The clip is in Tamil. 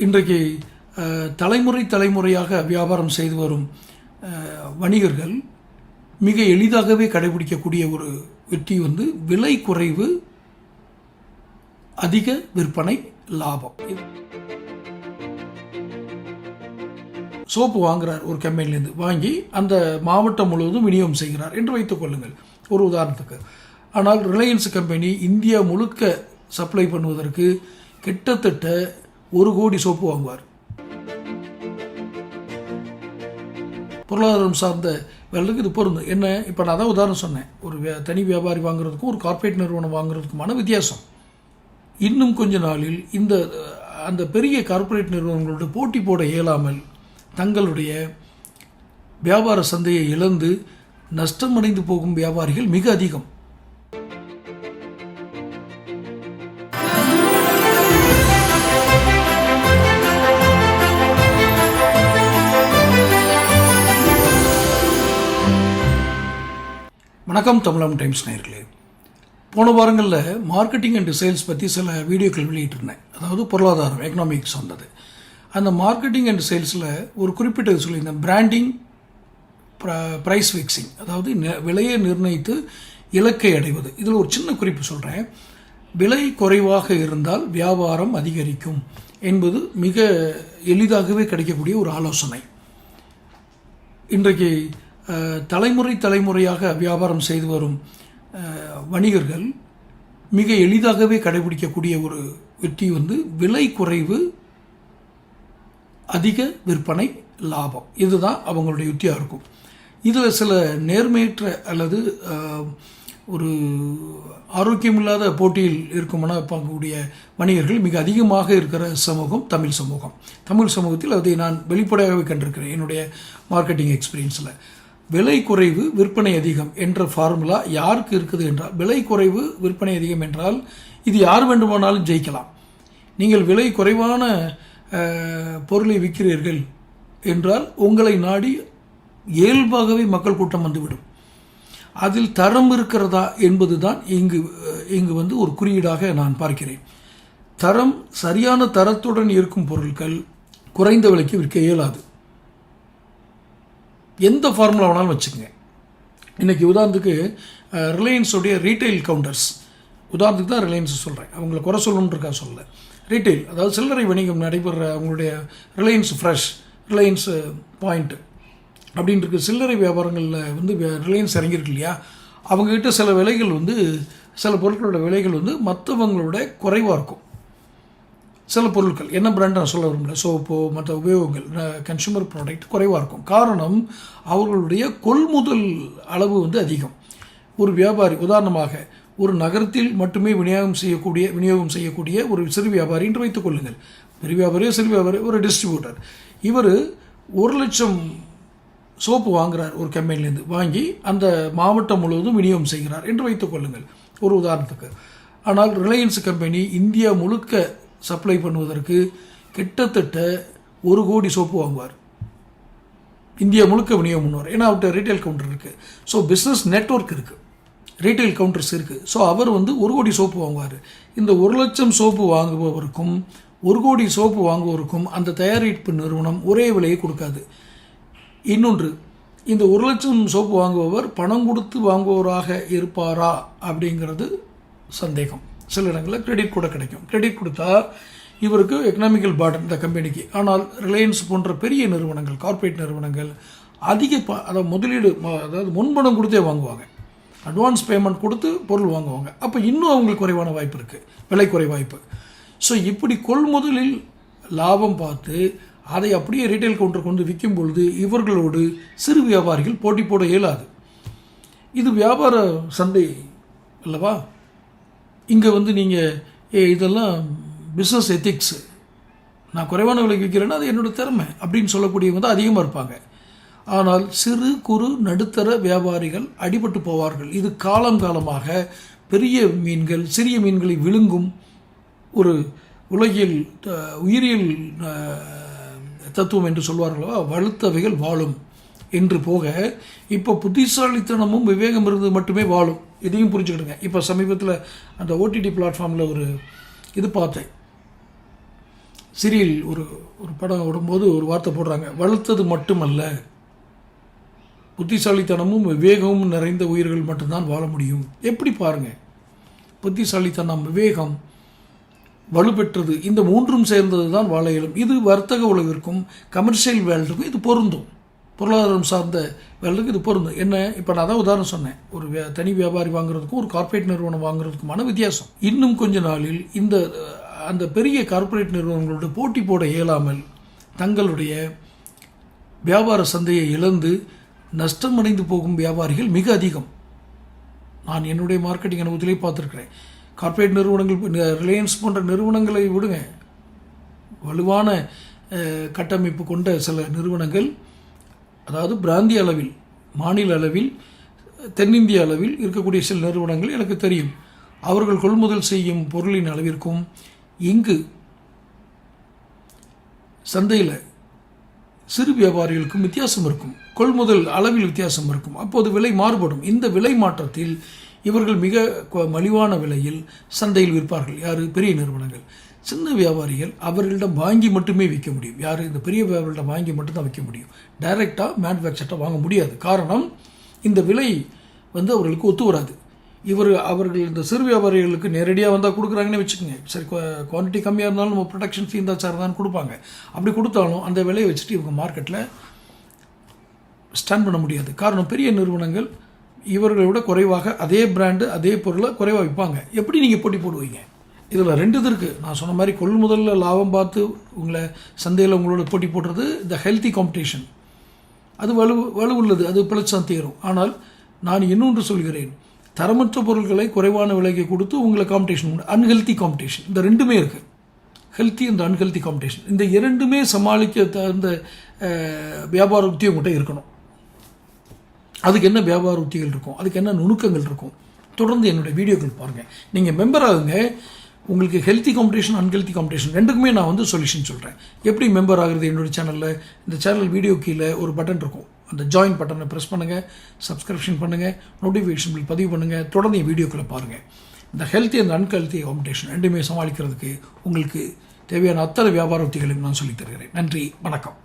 இன்றைக்கு தலைமுறை தலைமுறையாக வியாபாரம் செய்து வரும் வணிகர்கள் மிக எளிதாகவே கடைபிடிக்கக்கூடிய ஒரு வெற்றி வந்து விலை குறைவு அதிக விற்பனை லாபம். இது- சோப்பு வாங்குகிறார் ஒரு கம்பெனிலேருந்து வாங்கி அந்த மாவட்டம் முழுவதும் விநியோகம் செய்கிறார் என்று வைத்துக் கொள்ளுங்கள். ஒரு உதாரணத்துக்கு ஆனால் ரிலையன்ஸ் கம்பெனி இந்தியா முழுக்க சப்ளை பண்ணுவதற்கு கிட்டத்தட்ட ஒரு கோடி சோப்பு வாங்குவார். பொருளாதாரம் சார்ந்த வேலைக்கு இது பொருந்தும். என்ன? இப்போ நான் தான் உதாரணம் சொன்னேன். ஒரு தனி வியாபாரி வாங்குறதுக்கும் ஒரு கார்ப்பரேட் நிறுவனம் வாங்குறதுக்குமான வித்தியாசம். இன்னும் கொஞ்ச நாளில் இந்த அந்த பெரிய கார்ப்பரேட் நிறுவனங்களோட போட்டி போட இயலாமல் தங்களுடைய வியாபார சந்தையை இழந்து நஷ்டமடைந்து போகும் வியாபாரிகள் மிக அதிகம். வணக்கம் தமிழம் டைம்ஸ் நேர்களே. போன வாரங்களில் மார்க்கெட்டிங் அண்ட் சேல்ஸ் பற்றி சில வீடியோக்கள் வெளியிட்டிருந்தேன். அதாவது பொருளாதாரம் எக்கனாமிக்ஸ் வந்தது அந்த மார்க்கெட்டிங் அண்ட் சேல்ஸில் ஒரு குறிப்பிட்டது சொல்லியிருந்தேன். பிராண்டிங் ப்ரைஸ் ஃபிக்ஸிங் அதாவது விலையை நிர்ணயித்து இலக்கை அடைவது. இதில் ஒரு சின்ன குறிப்பு சொல்கிறேன் விலை குறைவாக இருந்தால் வியாபாரம் அதிகரிக்கும் என்பது மிக எளிதாகவே கிடைக்கக்கூடிய ஒரு ஆலோசனை. இன்றைக்கு தலைமுறை தலைமுறையாக வியாபாரம் செய்து வரும் வணிகர்கள் மிக எளிதாகவே கடைபிடிக்கக்கூடிய ஒரு வெற்றி வந்து விலை குறைவு அதிக விற்பனை லாபம். இதுதான் அவங்களுடைய யுத்தியாக இருக்கும். இதில் சில நேர்மையற்ற அல்லது ஒரு ஆரோக்கியமில்லாத போட்டியில் இருக்குமென பார்க்கக்கூடிய வணிகர்கள் மிக அதிகமாக இருக்கிற சமூகம் தமிழ் சமூகம். தமிழ் சமூகத்தில் அதை நான் வெளிப்படையாகவே கண்டிருக்கிறேன். என்னுடைய மார்க்கெட்டிங் எக்ஸ்பீரியன்ஸில் விலை குறைவு விற்பனை அதிகம் என்ற ஃபார்முலா யாருக்கு இருக்குது என்றால் விலை குறைவு விற்பனை அதிகம் என்றால் இது யார் வேண்டுமானாலும் ஜெயிக்கலாம். நீங்கள் விலை குறைவான பொருளை விற்கிறீர்கள் என்றால் உங்களை நாடி இயல்பாகவே மக்கள் கூட்டம் வந்துவிடும். அதில் தரம் இருக்கிறதா என்பதுதான் இங்கு இங்கு வந்து ஒரு குறியீடாக நான் பார்க்கிறேன். தரம் சரியான தரத்துடன் இருக்கும் பொருட்கள் குறைந்த விலைக்கு விற்க இயலாது. எந்த ஃபார்முலா வேணாலும் வச்சுக்கோங்க. இன்னைக்கு உதாரணத்துக்கு ரிலையன்ஸுடைய ரீட்டைல் கவுண்டர்ஸ் உதாரணத்துக்கு தான் ரிலையன்ஸ் சொல்கிறேன் அவங்களை குறை சொல்லணுன்றக்கா சொல்ல ரீட்டைல் அதாவது சில்லறை வணிகம் நடைபெற அவங்களுடைய ரிலையன்ஸ் ஃப்ரெஷ் ரிலையன்ஸ் பாயிண்ட் அப்படின்ட்டு இருக்கு. சில்லறை வியாபாரங்களில் வந்து ரிலையன்ஸ் இறங்கியிருக்கு இல்லையா? அவங்கக்கிட்ட சில விலைகள் வந்து சில பொருட்களோட விலைகள் வந்து மற்றவங்களோட குறைவாக இருக்கும். சில பொருட்கள் என்ன பிராண்ட் நான் சொல்ல விரும்பல சோப்போ மற்ற உபயோகங்கள் கன்சூமர் ப்ராடக்ட் குறைவாக இருக்கும். காரணம் அவர்களுடைய கொள்முதல் அளவு வந்து அதிகம். ஒரு வியாபாரி உதாரணமாக ஒரு நகரத்தில் மட்டுமே விநியோகம் செய்யக்கூடிய விநியோகம் செய்யக்கூடிய ஒரு சிறு வியாபாரி என்று வைத்துக் கொள்ளுங்கள். பெரிய வியாபாரியோ சிறு வியாபாரி ஒரு டிஸ்ட்ரிபியூட்டர் இவர் ஒரு லட்சம் சோப்பு வாங்குகிறார் ஒரு கம்பெனிலேருந்து வாங்கி அந்த மாவட்டம் முழுவதும் விநியோகம் செய்கிறார் என்று வைத்துக் கொள்ளுங்கள். ஒரு உதாரணத்துக்கு. ஆனால் ரிலையன்ஸ் கம்பெனி இந்தியா முழுக்க சப்ளை பண்ணுவதற்கு கிட்டத்தட்ட ஒரு கோடி சோப்பு வாங்குவார். இந்தியா முழுக்க விநியோகம் பண்ணுவார். ஏன்னா அவர்கிட்ட ரீட்டைல் கவுண்டர் இருக்குது ஸோ பிஸ்னஸ் நெட்வொர்க் இருக்குது ரீட்டைல் கவுண்டர்ஸ் இருக்குது ஸோ அவர் வந்து ஒரு கோடி சோப்பு வாங்குவார். இந்த ஒரு லட்சம் சோப்பு வாங்குபவருக்கும் ஒரு கோடி சோப்பு வாங்குவோருக்கும் அந்த தயாரிப்பு நிறுவனம் ஒரே விலையை கொடுக்காது. இன்னொன்று இந்த ஒரு லட்சம் சோப்பு வாங்குபவர் பணம் கொடுத்து வாங்குபவராக இருப்பாரா அப்படிங்கிறது சந்தேகம். சில இடங்களில் கிரெடிட் கூட கிடைக்கும். கிரெடிட் கொடுத்தா இவருக்கு எக்கனாமிக்கல் பார்டன் இந்த கம்பெனிக்கு ஆனால் ரிலையன்ஸ் போன்ற பெரிய நிறுவனங்கள் கார்ப்பரேட் நிறுவனங்கள் அதிக ப அதாவது முதலீடு அதாவது முன்பணம் கொடுத்தே வாங்குவாங்க. அட்வான்ஸ் பேமெண்ட் கொடுத்து பொருள் வாங்குவாங்க. அப்போ இன்னும் அவங்களுக்கு குறைவான வாய்ப்பு இருக்குது விலை குறை வாய்ப்பு ஸோ இப்படி கொள்முதலில் லாபம் பார்த்து அதை அப்படியே ரீட்டைல் கவுண்டர் கொண்டு விற்கும் பொழுது இவர்களோடு சிறு வியாபாரிகள் போட்டி போட இயலாது. இது வியாபார சந்தை அல்லவா? இங்கே வந்து நீங்கள் ஏ இதெல்லாம் பிஸ்னஸ் எத்திக்ஸு நான் குறைவான விலைக்கு விற்கிறேன்னா அது என்னோட திறமை அப்படின்னு சொல்லக்கூடியவங்க தான் அதிகமாக இருப்பாங்க. ஆனால் சிறு குறு நடுத்தர வியாபாரிகள் அடிபட்டு போவார்கள். இது காலம் காலமாக பெரிய மீன்கள் சிறிய மீன்களை விழுங்கும் ஒரு உலகில் உயிரியல் தத்துவம் என்று சொல்வார்களோ வலுத்தவைகள் வாழும். என்று போக இப்போ புத்திசாலித்தனமும் விவேகம் இருந்து மட்டுமே வாழும். இதையும் புரிஞ்சுக்கிடுங்க. இப்போ சமீபத்தில் அந்த ஓடிடி பிளாட்ஃபார்மில் ஒரு இது பார்த்தேன். சீரியல் ஒரு ஒரு படம் விடும்போது ஒரு வார்த்தை போடுறாங்க. வளர்த்தது மட்டுமல்ல புத்திசாலித்தனமும் விவேகமும் நிறைந்த உயிர்கள் மட்டும்தான் வாழ முடியும். எப்படி பாருங்கள் புத்திசாலித்தனம் விவேகம் வலுப்பெற்றது இந்த மூன்றும் சேர்ந்தது தான் வாழ இயலும். இது வர்த்தக உலகிற்கும் கமர்ஷியல் வேல்டுக்கும் இது பொருந்தும். பொருளாதாரம் சார்ந்த வேலைக்கு இது பொருந்தும். என்ன? இப்போ நான் தான் உதாரணம் சொன்னேன். ஒரு தனி வியாபாரி வாங்குறதுக்கும் ஒரு கார்ப்பரேட் நிறுவனம் வாங்குறதுக்குமான வித்தியாசம். இன்னும் கொஞ்ச நாளில் இந்த அந்த பெரிய கார்ப்பரேட் நிறுவனங்களோட போட்டி போட இயலாமல் தங்களுடைய வியாபார சந்தையை இழந்து நஷ்டமடைந்து போகும் வியாபாரிகள் மிக அதிகம். நான் என்னுடைய மார்க்கெட்டிங் அனுபவத்திலே பார்த்துருக்கிறேன். கார்ப்பரேட் நிறுவனங்கள் ரிலையன்ஸ் போன்ற நிறுவனங்களை விடுங்க. வலுவான கட்டமைப்பு கொண்ட சில நிறுவனங்கள் அதாவது பிராந்திய அளவில் மாநில அளவில் தென்னிந்திய அளவில் இருக்கக்கூடிய சில நிறுவனங்கள் எனக்கு தெரியும். அவர்கள் கொள்முதல் செய்யும் பொருளின் அளவிற்கும் இங்கு சந்தையில் சிறு வியாபாரிகளுக்கும் வித்தியாசம் இருக்கும். கொள்முதல் அளவில் வித்தியாசம் இருக்கும். அப்போது விலை மாறுபடும். இந்த விலை மாற்றத்தில் இவர்கள் மிக மலிவான விலையில் சந்தையில் விற்பார்கள். யார்? பெரிய நிறுவனங்கள். சின்ன வியாபாரிகள் அவர்களிடம் வாங்கி மட்டுமே விற்க முடியும். யார்? இந்த பெரிய வியாபாரிகளிடம் வாங்கி மட்டும்தான் விற்க முடியும். டைரெக்டாக மேனுஃபேக்சர்ட்ட வாங்க முடியாது. காரணம் இந்த விலை வந்து அவர்களுக்கு ஒத்து வராது. இவர் அவர்கள் இந்த சிறு வியாபாரிகளுக்கு நேரடியாக வந்தால் கொடுக்குறாங்கன்னு வச்சுக்கோங்க. சரி குவான்டிட்டி கம்மியாக இருந்தாலும் நம்ம ப்ரொடக்ஷன் ஃபீ இருந்தால் சார் தான் கொடுப்பாங்க. அப்படி கொடுத்தாலும் அந்த விலையை வச்சுட்டு இவங்க மார்க்கெட்டில் ஸ்டாண்ட் பண்ண முடியாது. காரணம் பெரிய நிறுவனங்கள் இவர்களை விட குறைவாக அதே பிராண்டு அதே பொருளை குறைவாக விற்பாங்க. எப்படி நீங்கள் போட்டி போடுவீங்க? இதில் ரெண்டு இது இருக்குது நான் சொன்ன மாதிரி கொள்முதலில் லாபம் பார்த்து உங்களை சந்தையில் உங்களோட போட்டி போடுறது இந்த ஹெல்த்தி காம்படிஷன் அது வலு வலுவுள்ளது. அது பிழைச்சான் தீரும். ஆனால் நான் இன்னொன்று சொல்கிறேன். தரமற்ற பொருட்களை குறைவான விலைக்கு கொடுத்து உங்களை காம்படிஷன் அன்ஹெல்த்தி காம்படிஷன் இந்த ரெண்டுமே இருக்குது ஹெல்த்தி அண்ட் அன்ஹெல்த்தி காம்படிஷன் இந்த இரண்டுமே சமாளிக்க தகுந்த வியாபார உத்தி உங்கள்கிட்ட இருக்கணும். அதுக்கு என்ன வியாபார உத்திகள் இருக்கும்? அதுக்கு என்ன நுணுக்கங்கள் இருக்கும்? தொடர்ந்து என்னுடைய வீடியோக்கள் பாருங்கள் நீங்கள் மெம்பர் ஆகுங்க. உங்களுக்கு ஹெல்த்தி காம்படிஷன் அன்ஹெல்த்தி காம்படிஷன் ரெண்டுக்குமே நான் வந்து சொல்யூஷன் சொல்கிறேன் எப்படி மெம்பர் ஆகுறது? என்னோட சேனலில் இந்த சேனல் வீடியோ கீழே ஒரு பட்டன் இருக்கும். அந்த ஜாயின் பட்டனை ப்ரெஸ் பண்ணுங்கள் சப்ஸ்கிரிப்ஷன் பண்ணுங்கள் நோட்டிஃபிகேஷன் பில் பதிவு பண்ணுங்கள் தொடர்ந்து என் வீடியோக்களை பாருங்கள் இந்த ஹெல்த்தி அண்ட் அன்ஹெல்த்தி காம்படிஷன் ரெண்டுமே சமாளிக்கிறதுக்கு உங்களுக்கு தேவையான அத்தனை வியாபார உத்திகளையும் நான் சொல்லித் தருகிறேன். நன்றி வணக்கம்.